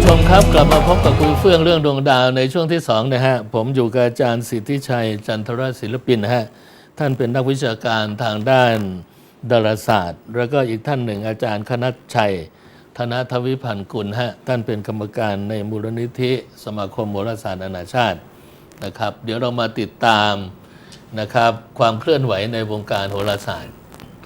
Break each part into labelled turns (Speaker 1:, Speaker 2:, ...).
Speaker 1: ผู้ชมครับกลับมาพบกับคุยเฟื่องเรื่องดวงดาวในช่วงที่สองนะฮะผมอยู่กับอาจารย์สิทธิชัย จันทรศิลปินนะฮะท่านเป็นนักวิชาการทางด้านดาราศาสตร์ แล้วก็อีกท่านหนึ่งอาจารย์คณัชชัย ธนทวิพันธ์กุลฮะท่านเป็นกรรมการในมูลนิธิ สมาคมโหราศาสตร์นานาชาตินะครับ เดี๋ยวเรามาติดตามนะครับความเคลื่อนไหวในวงการโหราศาสตร์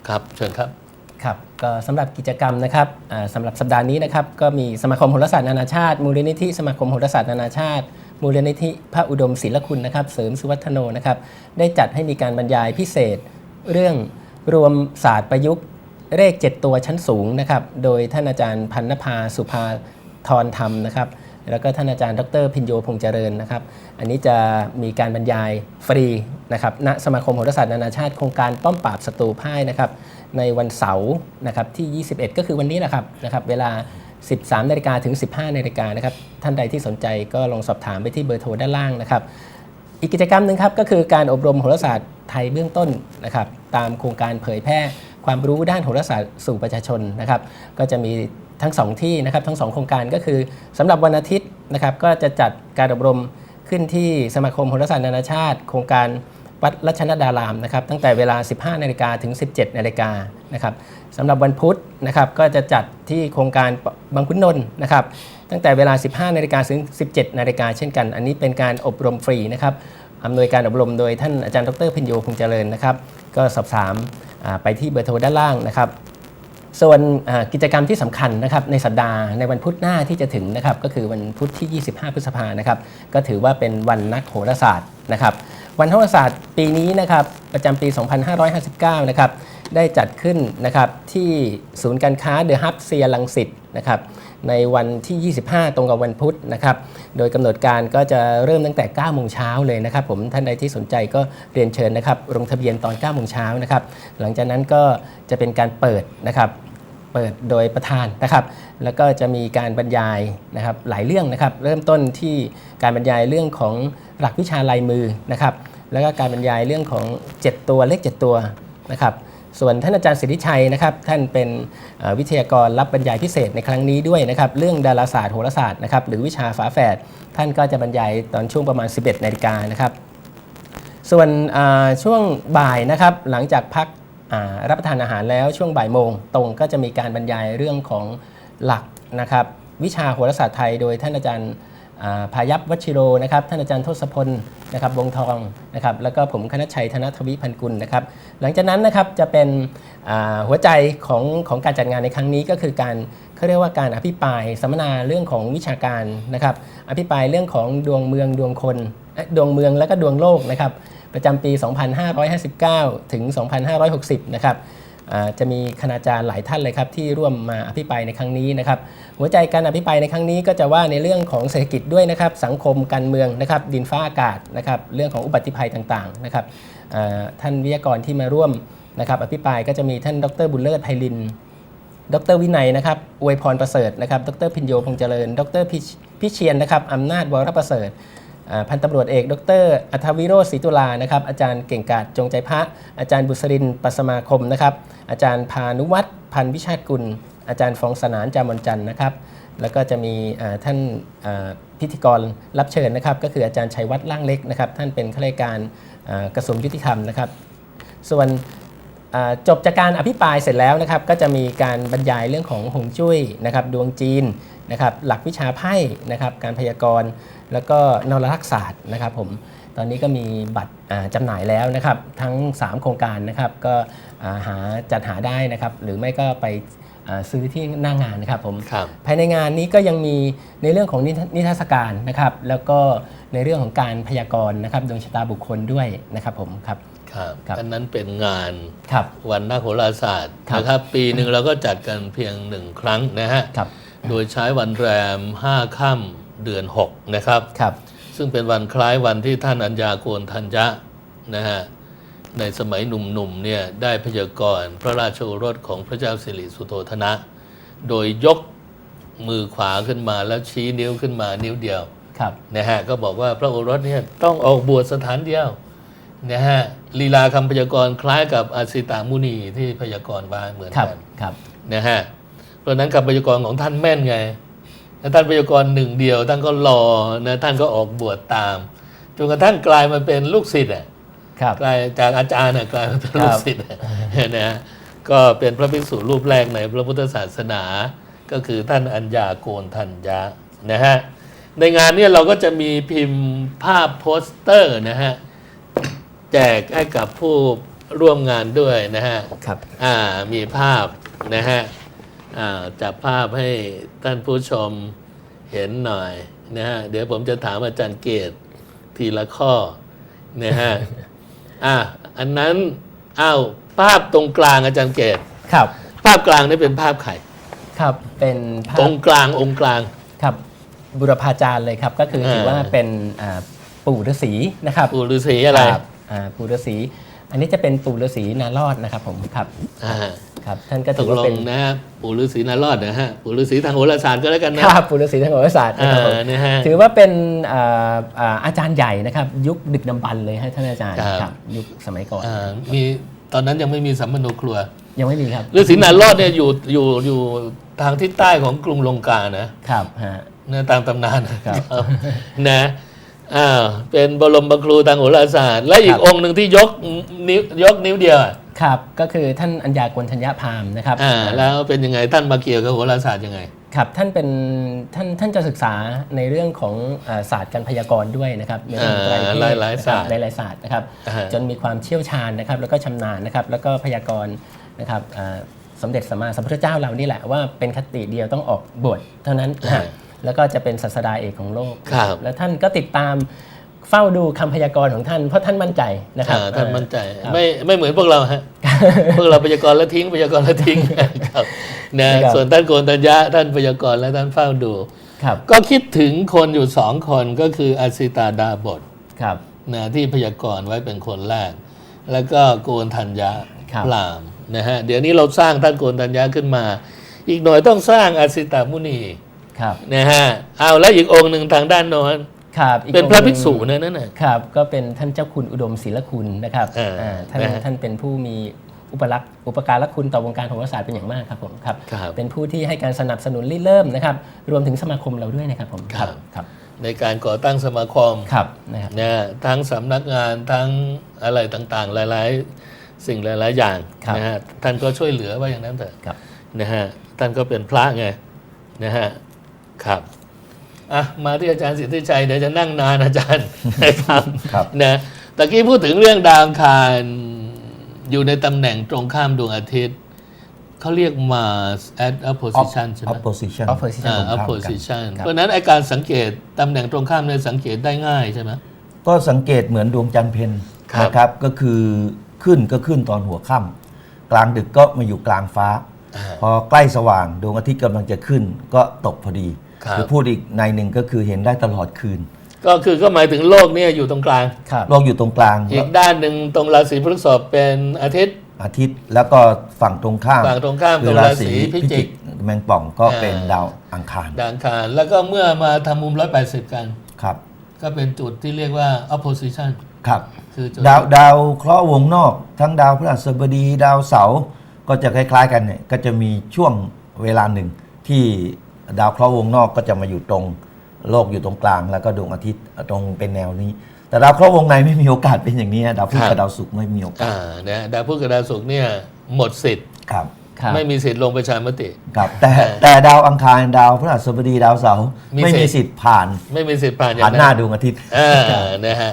Speaker 1: ครับเชิญครับ
Speaker 2: ครับก็สำหรับกิจกรรมนะครับสำหรับสัปดาห์นี้นะครับก็มีสมาคมโหราศาสตร์นานาชาติ มูลนิธิสมาคมโหราศาสตร์นานาชาติ มูลนิธิพระอุดมศิลคุณนะครับ เสริมสุวัฒโนนะครับได้จัดให้มีการบรรยายพิเศษ เรื่องรวมศาสตร์ประยุกต์เลข 7 ตัวชั้นสูงนะครับโดยท่านอาจารย์พันนภาสุภาธรธรรมนะครับแล้วก็ท่านอาจารย์ดรพินโยพงษ์เจริญนะครับ อันนี้จะมีการบรรยายฟรีนะครับณสมาคมโหราศาสตร์นานาชาติโครงการป้อมปราบศัตรูพ่ายนะครับ ในวันเสาร์นะครับที่ 21 ก็คือวันนี้แหละครับนะครับเวลา 13นาฬิกาถึง 15นาฬิกานะครับท่านใดที่สนใจก็ลองสอบถามไปที่เบอร์โทรด้านล่างนะครับอีกกิจกรรมหนึ่งครับก็คือการอบรมโหราศาสตร์ไทยเบื้องต้นนะครับตามโครงการเผยแพร่ความรู้ด้านโหราศาสตร์สู่ประชาชนนะครับก็จะมีทั้งสองที่นะครับทั้งสองโครงการก็คือสำหรับวันอาทิตย์นะครับก็จะจัดการอบรมขึ้นที่สมาคมโหราศาสตร์นานาชาติ โครงการ วัดรัชนดารามนะครับตั้งแต่เวลา 15นาฬิกาถึง 17นาฬิกานะครับสำหรับวันพุธนะครับก็จะจัดที่โครงการบางขุนนนท์นะครับตั้งแต่เวลา 15นาฬิกาถึง 17นาฬิกาเช่นกัน อันนี้เป็นการอบรมฟรีนะครับอำนวยการอบรมโดยท่านอาจารย์ดรพิญโยคงเจริญนะครับ ก็สอบถามไปที่เบอร์โทรด้านล่างนะครับ ส่วนกิจกรรมที่สำคัญนะครับในสัปดาห์ในวันพุธหน้าที่จะถึงนะครับ ก็คือวันพุธที่ 25 พฤษภานะครับ ก็ถือว่าเป็นวันนักโหราศาสตร์นะครับ วันโหราศาสตร์ปีนี้นะครับประจำปี 2559 นะครับได้จัดขึ้นนะครับที่ศูนย์การค้าเดอะฮับเซียลังสิตนะครับในวันที่ 25 ตรงกับวันพุธนะครับ โดยกำหนดการก็จะเริ่มตั้งแต่ 9 โมงเช้าเลยนะครับผม ท่านใดที่สนใจก็เรียนเชิญนะครับลงทะเบียนตอน 9 โมงเช้านะครับ หลังจากนั้นก็จะเป็นการเปิดนะครับ เปิดโดยประธานนะครับ แล้วก็จะมีการบรรยายนะครับหลายเรื่องนะครับ เริ่มต้นที่การบรรยายเรื่องของหลักวิชาลายมือนะครับ แล้วก็การบรรยายเรื่องของ 7 ตัวเลข 7 ตัวนะครับ ส่วนท่านอาจารย์สิทธิชัยนะครับ ท่านเป็นวิทยากรรับบรรยายพิเศษในครั้งนี้ด้วยนะครับ เรื่องดาราศาสตร์โหราศาสตร์นะครับ หรือวิชาฝาแฝด ท่านก็จะบรรยายตอนช่วงประมาณ 11นาฬิกานะครับ ส่วนช่วงบ่ายนะครับ หลังจากพัก รับประทานอาหารแล้วช่วงบ่ายโมง ตรงก็จะมีการบรรยายเรื่องของหลักนะครับวิชาโหราศาสตร์ไทยโดยท่านอาจารย์พายัพวชิโรนะครับท่านอาจารย์ทศพลนะครับวงทองนะครับแล้วก็ผมคณชัยธนทวิพันกุลนะครับหลังจากนั้นนะครับจะเป็นหัวใจของของการจัดงานในครั้งนี้ก็คือการเขาเรียกว่าการอภิปรายสัมมนาเรื่องของวิชาการนะครับอภิปรายเรื่องของดวงเมืองดวงคนดวงเมืองและก็ดวงโลกนะครับ ประจำปี 2559 ถึง 2560 นะครับจะมีคณาจารย์หลายท่านเลยครับที่ร่วมมาอภิปรายในครั้งนี้นะครับหัวใจการอภิปรายในครั้งนี้ก็จะว่าในเรื่องของเศรษฐกิจด้วยนะครับสังคมการเมืองนะครับดินฟ้าอากาศนะครับเรื่องของอุบัติภัยต่างๆนะครับท่านวิทยากรที่มาร่วมนะครับอภิปรายก็จะมีท่านดรบุญเลิศไพลิน ดรวินัยนะครับอวยพรประเสริฐนะครับดรพิญโยพงษ์เจริญ ดรพิเชียนนะครับอำนาจวรประเสริฐ พันตำรวจเอก ดร อัธวิโรศรีตุลานะครับอาจารย์เก่งกาจจงใจพระ อาจารย์บุษรินปัสมาคมนะครับอาจารย์พานุวัฒน์พันวิชาติกุล อาจารย์ฟองสนานจามนจันทร์นะครับแล้วก็จะมีท่านพิธีกรรับเชิญนะครับ ก็คืออาจารย์ชัยวัฒน์ล่างเล็กนะครับ ท่านเป็นข้าราชการกระทรวงยุติธรรมนะครับ ส่วน จบจากการอภิปรายเสร็จแล้วนะครับก็จะมีการบรรยายเรื่องของหงจุ้ยนะครับดวงจีนนะครับหลักวิชาไพ่นะครับการพยากรณ์แล้วก็นรลักษศาสตร์นะครับผมตอนนี้ก็มีบัตรอ่าจำหน่ายแล้วนะครับ ทั้ง 3 โครงการนะครับก็อ่าหาจัดหาได้นะครับ หรือไม่ก็ไปอ่าซื้อที่หน้างานนะครับผม
Speaker 1: ครับ
Speaker 2: ภายในงานนี้ก็ยังมีในเรื่องของนิทนิทรรศการนะครับ แล้วก็ในเรื่องของการพยากรณ์นะครับดวงชะตาบุคคลด้วยนะครับผมครับ
Speaker 1: ครับ
Speaker 2: ครับ
Speaker 1: อันนั้นเป็นงาน
Speaker 2: ครับ
Speaker 1: วันนักโหราศาสตร์
Speaker 2: ครับ
Speaker 1: นะครับ ปีหนึ่งเราก็จัดกันเพียงหนึ่งครั้งนะฮะ
Speaker 2: ครับ
Speaker 1: โดยใช้วันแรม 5 ค่ำเดือน 6 นะครับ
Speaker 2: ครับ
Speaker 1: ซึ่งเป็นวันคล้ายวันที่ท่านอัญญาโกนทัญญะนะฮะในสมัยหนุ่มๆเนี่ยได้พยากรณ์พระราชโอรสของพระเจ้าสิริสุโธธนะ โดยยกมือขวาขึ้นมาแล้วชี้นิ้วขึ้นมานิ้วเดียว
Speaker 2: ครับ
Speaker 1: นะฮะก็บอกว่าพระโอรสเนี่ยต้องออกบวชสถานเดียว นะฮะลีลาคำพยากรณ์คล้ายกับอาสิตามุนีที่พยากรณ์ไว้เหมือน
Speaker 2: ครับ
Speaker 1: กัน
Speaker 2: ครับ
Speaker 1: นะฮะเพราะฉะนั้นคำพยากรณ์ของท่านแม่นไงท่านพยากรณ์หนึ่งเดียวท่านก็รอนะท่านก็ออกบวชตามจนกระทั่งกลายมาเป็นลูกศิษย์อะ
Speaker 2: ครับ
Speaker 1: กลายจากอาจารย์น่ะกลายมาเป็น
Speaker 2: ครับ
Speaker 1: ลูกศิษย์อะนะฮะก็เป็นพระภิกษุรูปแรกในพระพุทธศาสนาก็คือท่านอัญญาโกนทัญญะนะฮะในงานเนี้เราก็จะมีพิมพ์ภาพโปสเตอร์นะฮะ แจกให้กับผู้ร่วมงานด้วยนะฮะ
Speaker 2: ครับ
Speaker 1: อ่ามีภาพนะฮะอ่าจับภาพให้ท่านผู้ชมเห็นหน่อยนะฮะเดี๋ยวผมจะถามอาจารย์เกตทีละข้อนะฮะอะอันนั้นอ้าวภาพตรงกลางอาจารย์เกต
Speaker 2: ครับ
Speaker 1: ภาพกลางนี่เป็นภาพไข่
Speaker 2: ครับเป็นภา
Speaker 1: ตร
Speaker 2: พ
Speaker 1: งกลางองค์กลาง
Speaker 2: ครับบุรพาจารย์เลยครับ ก็คือถือว่า
Speaker 1: อ่า
Speaker 2: เป็นอ่าปู่ฤาษีนะครับ
Speaker 1: ปู่ฤาษีอะไร
Speaker 2: คบ อ่าปู่ฤาษีอันนี้จะเป็นปู่ฤาษีนารอดนะครับผมครับ
Speaker 1: อ่า
Speaker 2: ครับท่านก็
Speaker 1: ต
Speaker 2: ถื
Speaker 1: ก
Speaker 2: อว่า
Speaker 1: ล
Speaker 2: เป็
Speaker 1: ง
Speaker 2: น
Speaker 1: นะฮะปู่ฤาษีนารอดนะฮะปู่ฤาษีทางโหราศาสตร์ก็แล้วกันนะ
Speaker 2: ครับปู่ฤาษีทางโหราศาสตร์นะครับผม
Speaker 1: อ่านะฮะ
Speaker 2: ถือว่าเป็นอ่าอ่าอาจารย์ใหญ่นะครับ ยุคดึกดำบรรพ์เลยให้ท่านอาจารย์
Speaker 1: ครับ
Speaker 2: ครับยุคสมัยก่อน
Speaker 1: อ่ามีตอนนั้นยังไม่มีสัมมโนครัว
Speaker 2: ยังไม่มีครับ
Speaker 1: ฤาษีนารอดเนี่ยอยู่อยู่อยู่ทางทิศใต้ของกรุงลงกานะ ครับ
Speaker 2: ฮะ
Speaker 1: นะตามตำนานนะครับ นะ อ้าวเป็นบรมครูทางโหราศาสตร์ และอี
Speaker 2: ค
Speaker 1: ก
Speaker 2: รับ
Speaker 1: องค์หนึ่งที่ยกนิ้วยกนิ้วเดียวอะ
Speaker 2: ครับ ก็คือท่านอัญญากลทัญญาพามนะครับ
Speaker 1: อ่าแล้วเป็นยังไงท่านมาเกี่ยวกับโหราศาสตร์ยังไง
Speaker 2: ครับท่านเป็นท่านท่านจะศึกษาในเรื่องของอ่าศาสตร์การพยากรณ์ด้วยนะครับในเรื่องของไตรเพศ
Speaker 1: อ่าหลายๆศาสตร์
Speaker 2: นะครับหลายๆศาสตร์นะครับ
Speaker 1: อ่า
Speaker 2: จนมีความเชี่ยวชาญนะครับ แล้วก็ชำนาญนะครับ แล้วก็พยากรณ์นะครับอ่าสมเด็จสัมมาสัมพุทธเจ้าเรานี่แหละว่าเป็นคติเดียวต้องออกบวชเท่านั้นนะฮะ แล้วก็จะเป็นศาสดาเอกของโลก
Speaker 1: ครับ
Speaker 2: แล้วท่านก็ติดตามเฝ้าดูคำพยากรณ์ของท่านเพราะท่านมั่นใจนะครับ
Speaker 1: อ่าท่านมั่นใจ
Speaker 2: ครับ
Speaker 1: ไม่ไม่เหมือนพวกเราฮะ พวกเราพยากรณ์แล้วทิ้งพยากรณ์แล้วทิ้งครับนะครับ ส่วนท่านโกนตัญญะท่านพยากรณ์และท่านเฝ้าดู
Speaker 2: ครับ
Speaker 1: ก็คิดถึงคนอยู่สองคนก็คืออาสิตาดาบท
Speaker 2: ครับ
Speaker 1: นะที่พยากรณ์ไว้เป็นคนแรก แล้วก็โกนธัญญะ
Speaker 2: ครับ
Speaker 1: พรามนะฮะเดี๋ยวนี้เราสร้างท่านโกนธัญญะขึ้นมา อีกหน่อยต้องสร้างอาสิตามุนี
Speaker 2: ครับ
Speaker 1: นะฮะเอาแล้วอีกองค์หนึ่งทางด้านโน้น
Speaker 2: ครับอีก
Speaker 1: เป็นพระ
Speaker 2: องค์ห
Speaker 1: ภิ
Speaker 2: ง
Speaker 1: กษุนะนั่นน่ะ
Speaker 2: ครับ ก็เป็นท่านเจ้าคุณอุดมศิลคุณนะครับ
Speaker 1: อ่า
Speaker 2: อ่าท่าน
Speaker 1: นะฮะ
Speaker 2: ท่านเป็นผู้มีอุปลักษณ์อุปการะคุณต่อวงการโหราศาสตร์เป็นอย่างมากครับผมครับ
Speaker 1: ครับ
Speaker 2: เป็นผู้ที่ให้การสนับสนุนริเริ่มนะครับ รวมถึงสมาคมเราด้วยนะครับผม
Speaker 1: ครับ
Speaker 2: ครับ
Speaker 1: ในการก่อตั้งสมาคม
Speaker 2: ครับนะครับ
Speaker 1: นะทั้งสำนักงานทั้งอะไรต่างๆ หลายๆ สิ่งหลายๆอย่าง
Speaker 2: ครับ
Speaker 1: นะฮะท่านก็ช่วยเหลือว่าอย่างนั้นเถอะ
Speaker 2: ครับ
Speaker 1: นะฮะท่านก็เป็นพระไงนะฮะ ครับอะมาที่อาจารย์สิทธิชัยเดี๋ยวจะนั่งนานอาจารย์นะครับ
Speaker 3: ครับ
Speaker 1: นะตะกี้พูดถึงเรื่องดาวอังคารอยู่ในตำแหน่งตรงข้ามดวงอาทิตย์เขาเรียก Mars at opposition ใช่ไหม
Speaker 3: opposition
Speaker 2: opposition
Speaker 1: อ่า
Speaker 3: ตรงข้ามกัน
Speaker 1: opposition
Speaker 2: ครับ
Speaker 1: เพราะฉะนั้นไอการสังเกตตำแหน่งตรงข้ามเนี่ยสังเกตได้ง่ายใช่ไหม
Speaker 3: ก็สังเกตเหมือนดวงจันทร์เพน
Speaker 1: ครับ
Speaker 3: นะครับก็คือขึ้นก็ขึ้นตอนหัวค่ำกลางดึกก็มาอยู่กลางฟ้า
Speaker 1: อ่า
Speaker 3: พอใกล้สว่างดวงอาทิตย์กำลังจะขึ้นก็ตกพอดี
Speaker 1: ครับ
Speaker 3: หรือพูดอีกในหนึ่งก็คือเห็นได้ตลอดคืน
Speaker 1: ก็คือก็หมายถึงโลกเนี่ยอยู่ตรงกลาง
Speaker 2: ครับ
Speaker 3: โลกอยู่ตรงกลาง
Speaker 1: อีกด้านหนึ่งตรงราศีพฤษภเป็นอาทิตย์
Speaker 3: อาทิตย์แล้วก็ฝั่งตรงข้าม
Speaker 1: ฝั่งตรงข้าม
Speaker 3: คื
Speaker 1: ตรง
Speaker 3: รา
Speaker 1: รา
Speaker 3: ศี
Speaker 1: ศีพิ
Speaker 3: พิ
Speaker 1: จิ
Speaker 3: จิ
Speaker 1: ก
Speaker 3: กแมงป่องก็
Speaker 1: อ่า
Speaker 3: เป็นดาวอังคาร
Speaker 1: ดาวอังคารแล้วก็เมื่อมาทำมุม 180 กัน
Speaker 3: ครับ
Speaker 1: ก็เป็นจุดที่เรียกว่า opposition
Speaker 3: ครับ
Speaker 1: คือจุด
Speaker 3: ดาวดาวเคราะห์วงนอก ทั้งดาวพฤหัสบดีดาวเสาร์ก็จะคล้าย ๆ กันเนี่ยก็จะมีช่วงเวลาหนึ่งที่ ดาวเคราะห์วงนอกก็จะมาอยู่ตรงโลกอยู่ตรงกลาง แล้วก็ดวงอาทิตย์ตรงเป็นแนวนี้ แต่ดาวเคราะห์วงในไม่มีโอกาสเป็นอย่างนี้นะดาวพุธกับดาวศุกร์ไม่มีโอกาส
Speaker 1: อ่านะดาวพุธกับดาวศุกร์เนี่ยหมดสิทธิ์
Speaker 3: ครับ
Speaker 2: ครับ
Speaker 1: ไม่มีสิทธิ์ลงประชามติ
Speaker 3: ครับ แต่
Speaker 1: เออ
Speaker 3: แต่ดาวอังคารดาวพฤหัสบดีดาวเสาร์
Speaker 1: มี
Speaker 3: ไม่มี
Speaker 1: สิ
Speaker 3: สิ
Speaker 1: ท
Speaker 3: ท
Speaker 1: ธิ์
Speaker 3: ธิ์ผ่าน
Speaker 1: ไม่มีสิทธิ์ผ่านอย่า
Speaker 3: ผ่าน
Speaker 1: ง
Speaker 3: หน้า
Speaker 1: นั้น
Speaker 3: ดวงอาทิตย์
Speaker 1: อ่านะฮะ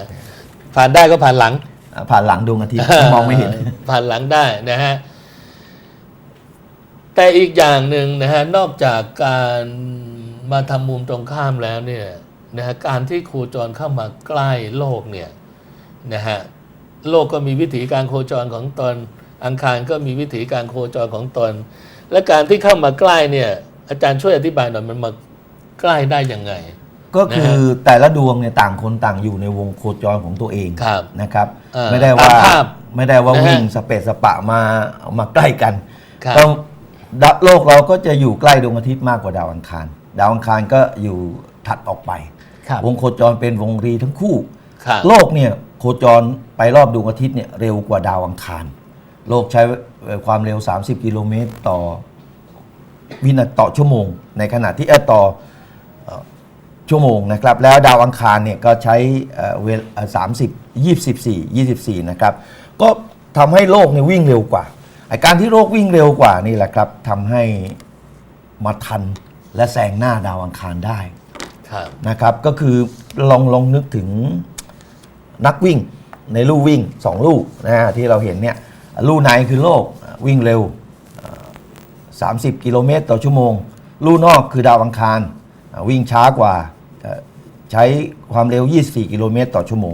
Speaker 1: ผ่านได้ก็ผ่านหลัง
Speaker 3: อ่าผ่านหลังดวงอาทิตย์มองไม่เห็น
Speaker 1: ผ่านหลังได้นะฮะ แต่อีกอย่างหนึ่งนะฮะนอกจากการมาทำมุมตรงข้ามแล้วเนี่ยนะฮะการที่โคจรเข้ามาใกล้โลกเนี่ยนะฮะโลกก็มีวิถีการโคจรของตนอังคารก็มีวิถีการโคจรของตน และการที่เข้ามาใกล้เนี่ยอาจารย์ช่วยอธิบายหน่อยมันมาใกล้ได้ยังไง
Speaker 3: ก็คือแต่ละดวงเนี่ยต่างคนต่างอยู่ในวงโคจรของตัวเอง
Speaker 1: ครับ
Speaker 3: นะครับ
Speaker 1: เอ่อ
Speaker 3: ไม่ได้ว่า
Speaker 1: ตามภาพ
Speaker 3: ไม่ได้ว่า
Speaker 1: นะฮะ
Speaker 3: วิ่งสเปซสปะมามาใกล้กัน
Speaker 1: ครับ
Speaker 3: ก็ ดาวโลกเราก็จะอยู่ใกล้ดวงอาทิตย์มากกว่าดาวอังคาร ดาวอังคารก็อยู่ถัดออกไป
Speaker 2: ครับ
Speaker 3: วงโคจรเป็นวงรีทั้งคู่
Speaker 1: ครับ
Speaker 3: โลกเนี่ยโคจรไปรอบดวงอาทิตย์เนี่ยเร็วกว่าดาวอังคาร โลกใช้ความเร็ว 30 กิโลเมตรต่อวินาทีต่อชั่วโมง ในขณะที่เออต่อชั่วโมงนะครับ แล้วดาวอังคารเนี่ยก็ใช้เอ่อเวลสามสิบยี่สิบสี่ยี่สิบสี่นะครับ ก็ทำให้โลกเนี่ยวิ่งเร็วกว่า ไอการที่โลกวิ่งเร็วกว่านี่แหละครับทำให้มาทันและแซงหน้าดาวอังคารได้
Speaker 1: ครับ
Speaker 3: นะครับ ก็คือลองลองนึกถึงนักวิ่งในลู่วิ่งสองลู่นะฮะที่เราเห็นเนี่ยลู่ในคือโลกวิ่งเร็ว 30 กิโลเมตรต่อชั่วโมง ลู่นอกคือดาวอังคารอ่าวิ่งช้ากว่าเอ่อใช้ความเร็ว 24 กิโลเมตรต่อชั่วโมง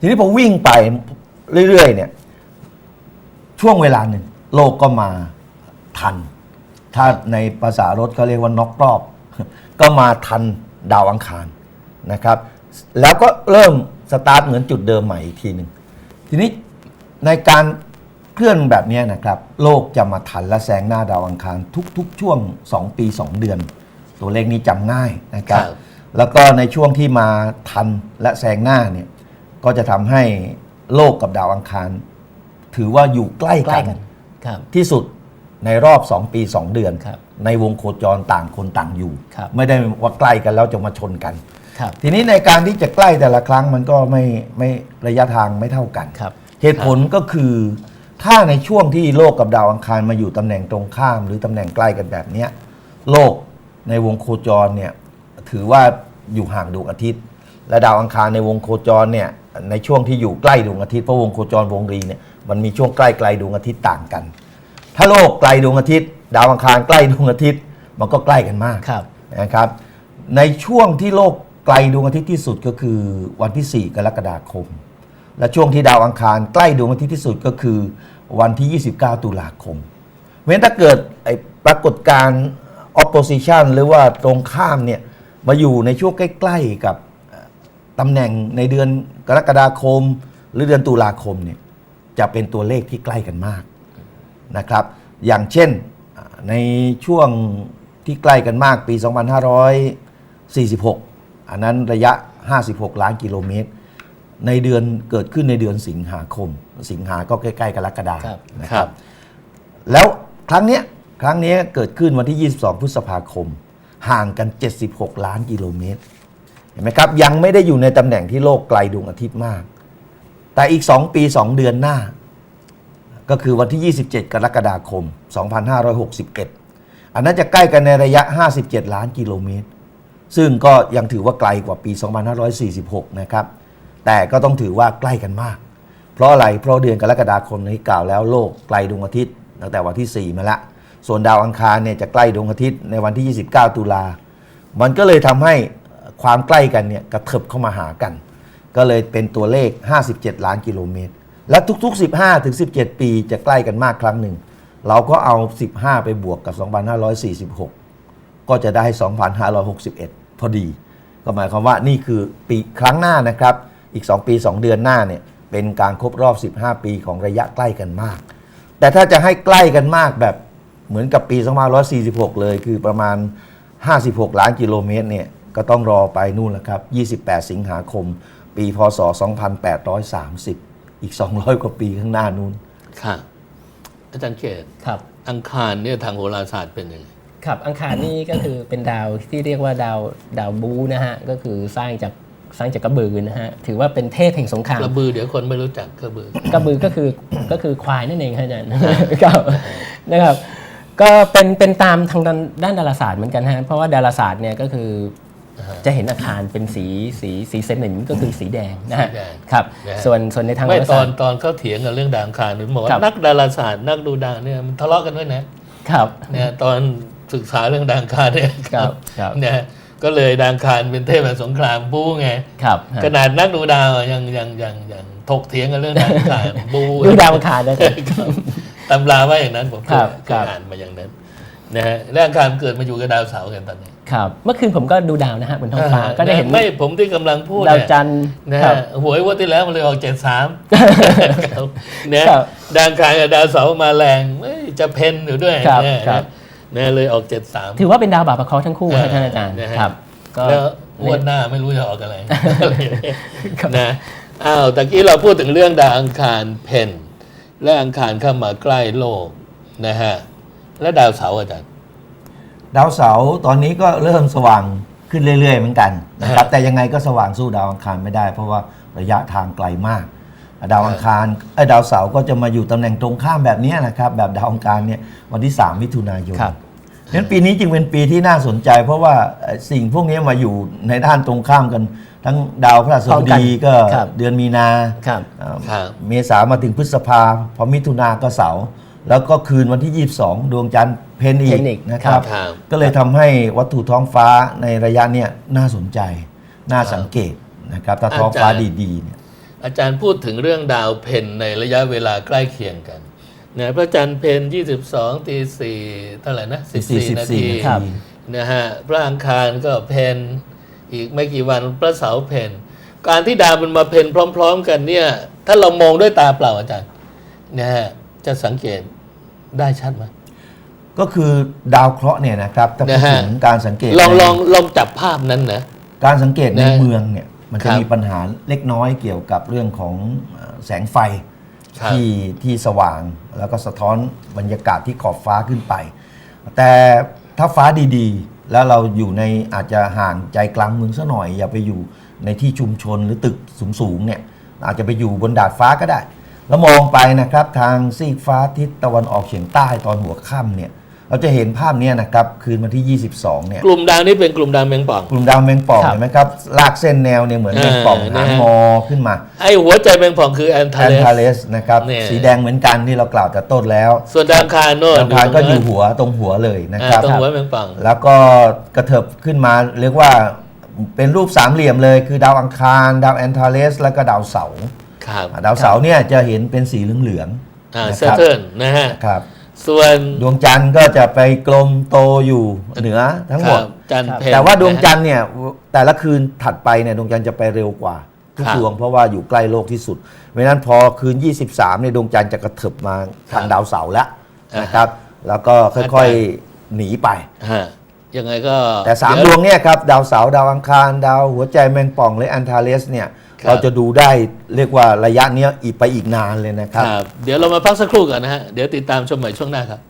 Speaker 3: ทีนี้พอวิ่งไปเรื่อยๆเนี่ยช่วงเวลาหนึ่ง โลกก็มาทัน ถ้าในภาษารถเขาเรียกว่าน็อกรอบ ก็มาทันดาวอังคารนะครับ แล้วก็เริ่มสตาร์ทเหมือนจุดเดิมใหม่อีกทีหนึ่งทีนี้ในการเคลื่อนแบบเนี้ยนะครับ โลกจะมาทันและแซงหน้าดาวอังคารทุก ๆ ช่วง 2 ปี 2 เดือน ตัวเลขนี้จำง่ายนะครับ
Speaker 1: ครับ
Speaker 3: แล้วก็ในช่วงที่มาทันและแซงหน้าเนี่ยก็จะทำให้โลกกับดาวอังคาร ถือว่าอยู่ใกล้
Speaker 2: ใกล้
Speaker 3: กั
Speaker 2: กันนครับ
Speaker 3: ที่สุดในรอบ 2 ปี 2 เดือน
Speaker 2: ครับ
Speaker 3: ในวงโคจรต่างคนต่างอยู่
Speaker 2: ครับ
Speaker 3: ไม่ได้ว่าใกล้กันแล้วจะมาชนกัน
Speaker 2: ครับ
Speaker 3: ทีนี้ในการที่จะใกล้แต่ละครั้งมันก็ไม่ไม่ระยะทางไม่เท่ากัน
Speaker 2: ครับ
Speaker 3: เหตุผลก็คือถ้าในช่วงที่โลกกับดาวอังคารมาอยู่ตำแหน่งตรงข้าม หรือตำแหน่งใกล้กันแบบเนี้ยโลกในวงโคจรเนี่ยถือว่าอยู่ห่างดวงอาทิตย์ และดาวอังคารในวงโคจรเนี่ยในช่วงที่อยู่ใกล้ดวงอาทิตย์เพราะวงโคจรวงรีเนี่ยมันมีช่วงใกล้ไกลดวงอาทิตย์ต่างกัน ถ้าโลกไกลดวงอาทิตย์ ดาวอังคารใกล้ดวงอาทิตย์มันก็ใกล้กันมาก
Speaker 2: ครับ
Speaker 3: นะครับ ในช่วงที่โลกไกลดวงอาทิตย์ที่สุดก็คือวันที่ 4 กรกฎาคม และช่วงที่ดาวอังคารใกล้ดวงอาทิตย์ที่สุดก็คือวันที่ 29 ตุลาคมเพราะฉะนั้นถ้าเกิดไอ้ปรากฏการณ์ opposition หรือว่าตรงข้ามเนี่ยมาอยู่ในช่วงใกล้ ๆกับเอ่อ ตำแหน่งในเดือนกรกฎาคม หรือเดือนตุลาคมเนี่ยจะเป็นตัวเลขที่ใกล้กันมากนะครับ อย่างเช่นอ่าในช่วงที่ใกล้กันมากปี 2546 อันนั้นระยะ 56 ล้านกิโลเมตร ในเดือนเกิดขึ้นในเดือนสิงหาคม สิงหาก็ใกล้ๆกรกฎา
Speaker 2: ครับ
Speaker 3: นะ
Speaker 1: ค
Speaker 3: ค
Speaker 1: รั
Speaker 3: รับบแล้วครั้งเนี้ยครั้งเนี้ยเกิดขึ้นวันที่ 22 พฤษภาคม ห่างกัน 76 ล้านกิโลเมตร เห็นไหมครับยังไม่ได้อยู่ในตำแหน่งที่โลกไกลดวงอาทิตย์มาก แต่อีก 2 ปี 2 เดือนหน้า ก็คือวันที่ 27 กรกฎาคม 2561 อันนั้นจะใกล้กันในระยะ 57 ล้านกิโลเมตร ซึ่งก็ยังถือว่าไกลกว่าปี 2546 นะครับ แต่ก็ต้องถือว่าใกล้กันมาก เพราะอะไร เพราะเดือนกรกฎาคมนี้กล่าวแล้วโลกไกลดวงอาทิตย์ตั้งแต่วันที่ 4 มาแล้วส่วนดาวอังคารเนี่ยจะใกล้ดวงอาทิตย์ในวันที่ 29 ตุลา มันก็เลยทำให้ ความใกล้กันเนี่ยกระเถิบเข้ามาหากัน ก็เลยเป็นตัวเลข 57 ล้านกิโลเมตร และทุก ๆ 15 ถึง 17 ปีจะใกล้กันมากครั้งหนึ่ง เราก็เอา 15 ไปบวกกับ 2546 ก็จะได้ 2561 พอดี ก็หมายความว่านี่คือปีครั้งหน้านะครับ อีก 2 ปี 2 เดือนหน้าเนี่ยเป็นการครบรอบ 15 ปีของระยะใกล้กันมาก แต่ถ้าจะให้ใกล้กันมากแบบเหมือนกับปี 2546 เลยคือประมาณ 56 ล้านกิโลเมตรเนี่ย ก็ต้องรอไปนู่นแหละครับ 28 สิงหาคม ปีพศ 2830 อีก 200 กว่าปีข้างหน้านู้น
Speaker 1: ค่ะอาจารย์เขต
Speaker 2: ครับ
Speaker 1: อังคารเนี่ยทางโหราศาสตร์เป็นยังไง
Speaker 2: ครับ อังคารนี่ก็คือเป็นดาวที่เรียกว่าดาวดาวบูนะฮะ ก็คือสร้างจากสร้างจากกระบือนะฮะ ถือว่าเป็นเทพแห่งสงคราม
Speaker 1: กระบือเดี๋ยวคนไม่รู้จักกระบือ
Speaker 2: กระบือก็คือก็คือควายนั่นเองครับอาจารย์ครับนะครับ ก็เป็นเป็นตามทางด้านด้านดาราศาสตร์เหมือนกันฮะ เพราะว่าดาราศาสตร์เนี่ยก็คือ จะเห็นอาคารเป็นสีสีสีเซนิมก็คือสีแดงนะฮะ
Speaker 1: สีแดง
Speaker 2: ครับ
Speaker 1: นะฮะ
Speaker 2: ส่วนส่วนในทาง
Speaker 1: ไม่
Speaker 2: ดารา
Speaker 1: ตอ
Speaker 2: ศานสตร์
Speaker 1: ตอนเขาเถียงกันเรื่องดาวอังคารผมบอก
Speaker 2: ครั
Speaker 1: ว่า
Speaker 2: บ
Speaker 1: นักดาราศาสตร์นักดูดาวเนี่ยมันทะเลาะกันด้วยนะครับเนี่ยตอนศึกษาเรื่องดาวอังคารเนี่ย
Speaker 2: ครับครับ
Speaker 1: เนี่ยก็เลยดาวอังคารเป็นเทพแห่งสงครามบู๊ไง
Speaker 2: ครับฮะ
Speaker 1: ขนาดนักดูดาวยังยังยังยังถกเถียงกันเรื่องดาวอังคารบู๊
Speaker 2: ดูดาวอังคารนะครับ
Speaker 1: ตำราว่าอย่างนั้นผมเค
Speaker 2: ครั
Speaker 1: ย
Speaker 2: บ
Speaker 1: เค
Speaker 2: ครั
Speaker 1: ย
Speaker 2: บ
Speaker 1: อ่านมาอย่างนั้น นะฮะแล้วอังคารเกิดมาอยู่กับดาวเสาร์กันตอนนี้
Speaker 2: ครับ เมื่อคืนผมก็ดูดาวนะฮะบนท้องฟ้าก็ได้เห็น
Speaker 1: ไม่ผมที่กำลังพูด
Speaker 2: ดาว
Speaker 1: เนี่ย
Speaker 2: จันทร์
Speaker 1: นะ
Speaker 2: ครั
Speaker 1: ฮะ
Speaker 2: บ
Speaker 1: หวยงวันที่แล้วมันเลยออกเจ็ดสามเนี่ย
Speaker 2: ครับ
Speaker 1: ดาวอังคารกับดาวเสาร์มาแรงเอ้ยจะเพนอยู่ด้วย
Speaker 2: ครับ
Speaker 1: เนี่ย
Speaker 2: ครับ
Speaker 1: เนี่ยเลยออกเจ็ดสาม
Speaker 2: ถือว่าเป็นดาวบาปะเคราะห์ทั้งคู่ครับท่านอาจารย์
Speaker 1: นะฮะ
Speaker 2: ครับก็
Speaker 1: แล้วงวดหน้าไม่รู้จะออกอะไรนะอ้าวตะกี้เราพูดถึงเรื่องดาวอังคารเพนและอังคารเข้ามาใกล้โลกนะฮะ และดาวเสาร์อาจารย์
Speaker 3: ดาวเสาร์ตอนนี้ก็เริ่มสว่างขึ้นเรื่อย ๆ เหมือนกันนะครับแต่ยังไงก็สว่างสู้ดาวอังคารไม่ได้ เพราะว่าระยะทางไกลมาก ดาวอังคารไอ้ยดาวเสาร์ก็จะมาอยู่ตำแหน่งตรงข้ามแบบเนี้ยนะครับ แบบดาวอังคารเนี่ยวันที่ 3 มิถุนายน
Speaker 2: ครับ
Speaker 3: ฉะนั้นปีนี้จึงเป็นปีที่น่าสนใจ เพราะว่าเอ่อสิ่งพวกนี้มาอยู่ในด้านตรงข้ามกัน ทั้งดาวพฤหัส
Speaker 2: พร้อบมกัน
Speaker 3: ดีก็
Speaker 2: ครับ
Speaker 3: เดือนมีนา
Speaker 2: ครับ
Speaker 3: เอ่อ
Speaker 1: ครับ
Speaker 3: เมษามาถึงพฤษภาพอมิถุนาก็เสาร์ แล้วก็คืนวันที่ 22 ดวงจันทร์เพนอี
Speaker 2: เพ
Speaker 3: ก
Speaker 2: นอีก
Speaker 3: นะครับ
Speaker 1: ครับ
Speaker 3: ก็เลยทำให้วัตถุท้องฟ้าในระยะเนี้ยน่าสนใจ น่าสังเกตนะครับถ้าท้องฟ้า
Speaker 1: อาจารย์
Speaker 3: ดีๆเนี่ย
Speaker 1: อาจารย์พูดถึงเรื่องดาวเพนในระยะเวลาใกล้เคียงกันนะพระจันทร์เพน22ตี4เท่าไหร่นะ14นาที
Speaker 3: 14
Speaker 2: ครับ
Speaker 1: นะฮะพระอังคารก็เพนอีกไม่กี่วันพระเสาร์เพนการที่ดาวมันมาเพนพร้อม ๆ กันเนี่ย ถ้าเรามองด้วยตาเปล่าอาจารย์นะฮะจะสังเกต ได้ชัดไหม
Speaker 3: ก็คือดาวเคราะห์เนี่ยนะครับถ้าพูด
Speaker 1: นะฮะ
Speaker 3: ถึงการสังเกต
Speaker 1: ลอง
Speaker 3: ใน
Speaker 1: ลองลองจับภาพนั้นนะ
Speaker 3: การสังเกตใน
Speaker 1: นะ
Speaker 3: เมืองเนี่ยมัน
Speaker 1: ครั
Speaker 3: จะ
Speaker 1: บ
Speaker 3: มีปัญหาเล็กน้อยเกี่ยวกับเรื่องของเอ่อแสงไฟ
Speaker 1: ครับ
Speaker 3: ที่ที่สว่างแล้วก็สะท้อนบรรยากาศที่ขอบฟ้าขึ้นไป แต่ถ้าฟ้าดีๆ แล้วเราอยู่ในอาจจะห่างใจกลางเมืองซะหน่อย อย่าไปอยู่ในที่ชุมชนหรือตึกสูงๆเนี่ยอาจจะไปอยู่บนดาดฟ้าก็ได้ แล้วมองไปนะครับทางซีกฟ้าทิศตะวันออกเฉียงใต้ตอนหัวค่ำเนี่ยเราจะเห็นภาพเนี้นะครับคืนวันที่ 22 เนี่ย
Speaker 1: กลุ่มดาวนี้เป็นกลุ่มดาวแมงป่อง
Speaker 3: กลุ่มดาวแมงป่อง
Speaker 2: ครับ
Speaker 3: เห็นไหมครับลากเส้นแนวเนี่ยเหมือน
Speaker 1: เออ
Speaker 3: แมงป่อง
Speaker 1: นะ
Speaker 3: หาง
Speaker 1: ฮะ
Speaker 3: งอขึ้นมา
Speaker 1: ไอ้หัวใจแมงป่องคือแอนทา
Speaker 3: แอน
Speaker 1: เลส
Speaker 3: ทาเลสนะครับ
Speaker 1: เนี่ย
Speaker 3: สีแดงเหมือนกันที่เรากล่าวแต่ต้นแล้ว
Speaker 1: ส่วนดาวอังคารโน่น
Speaker 3: ดาวอังคารก็อยู่
Speaker 1: ตรง
Speaker 3: หัวตรงหัวเลยนะ
Speaker 1: อ่า
Speaker 3: ครับ
Speaker 1: ตรงหัวแมงป่อง
Speaker 3: แล้วก็กระเถิบขึ้นมาเรียกว่าเป็นรูปสามเหลี่ยมเลย คือดาวอังคาร ดาวแอนทาเลส แล้วก็ดาวเสาร์
Speaker 1: ครับ
Speaker 3: อ่าดาวเสาร์เนี่ยจะเห็นเป็นสีเหลือง
Speaker 1: อ่า
Speaker 3: ๆนะ
Speaker 1: เซ
Speaker 3: ครับ
Speaker 1: เทิร์นนะฮะ
Speaker 3: ครับ
Speaker 1: ส่วน
Speaker 3: ดวงจันทร์ก็จะไปกลมโตอยู่เหนือทั้งหมด
Speaker 1: ครับจันทร์เพน
Speaker 3: แต่ว่าดวงจันท
Speaker 1: นะ
Speaker 3: ร์เนี่ยแต่ละคืนถัดไปเนี่ยดวงจันทร์จะไปเร็วกว่าทุก
Speaker 1: ครับ
Speaker 3: ดวงเพราะว่าอยู่ใกล้โลกที่สุดเพราะฉะนั้นพอคืน 23เนี่ยดวงจันทร์จะกระเถิบมาทางดาวเสาร์แล้วนะครับ แล้วก็ค่อยๆหนีไป
Speaker 1: ฮะยังไงก็
Speaker 3: แต่สาม
Speaker 1: เย
Speaker 3: ดวงเนี่ยครับ ดาวเสาร์ดาวอังคาร ดาวหัวใจแมงป่องและอันทาเลสเนี่ย
Speaker 1: ครับ
Speaker 3: เราจะดูได้เรียกว่าระยะเนี้ยอีกไปอีกนานเลยนะครับ
Speaker 1: ครับ เดี๋ยวเรามาพักสักครู่ก่อนนะฮะ เดี๋ยวติดตามชมใหม่ช่วงหน้าครับ